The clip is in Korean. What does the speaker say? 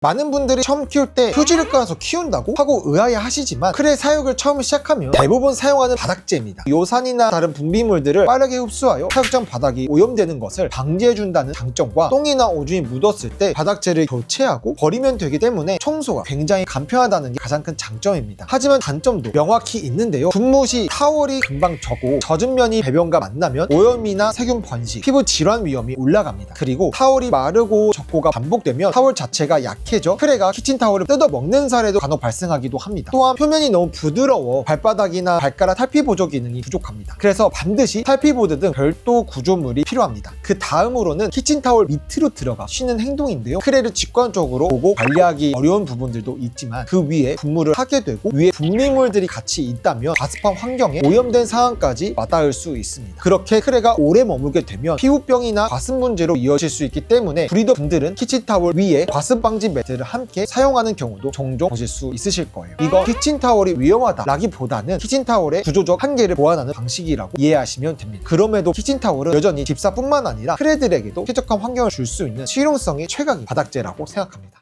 많은 분들이 처음 키울 때 표지를 깔아서 키운다고 하고 의아해 하시지만 크레 사육을 처음 시작하면 대부분 사용하는 바닥재입니다. 요산이나 다른 분비물들을 빠르게 흡수하여 사육장 바닥이 오염되는 것을 방지해준다는 장점과 똥이나 오줌이 묻었을 때 바닥재를 교체하고 버리면 되기 때문에 청소가 굉장히 간편하다는 게 가장 큰 장점입니다. 하지만 단점도 명확히 있는데요. 분무 시 타월이 금방 젖고 젖은 면이 배변과 만나면 오염이나 세균 번식, 피부 질환 위험이 올라갑니다. 그리고 타월이 마르고 젖고가 반복되면 타월 자체가 약 해져 크레가 키친타월을 뜯어 먹는 사례도 간혹 발생하기도 합니다. 또한 표면이 너무 부드러워 발바닥이나 발가락 탈피 보조 기능이 부족합니다. 그래서 반드시 탈피보드 등 별도 구조물이 필요합니다. 그 다음으로는 키친타월 밑으로 들어가 쉬는 행동인데요. 크레를 직관적으로 보고 관리하기 어려운 부분들도 있지만 그 위에 분무를 하게 되고 위에 분비물들이 같이 있다면 가습한 환경에 오염된 상황까지 맞닿을 수 있습니다. 그렇게 크레가 오래 머물게 되면 피부병이나 과습 문제로 이어질 수 있기 때문에 브리더 분들은 키친타월 위에 과습 방지 매트를 함께 사용하는 경우도 종종 보실 수 있으실 거예요. 이건 키친타월이 위험하다라기보다는 키친타월의 구조적 한계를 보완하는 방식이라고 이해하시면 됩니다. 그럼에도 키친타월은 여전히 집사뿐만 아니라 크레들에게도 쾌적한 환경을 줄 수 있는 실용성이 최강인 바닥재라고 생각합니다.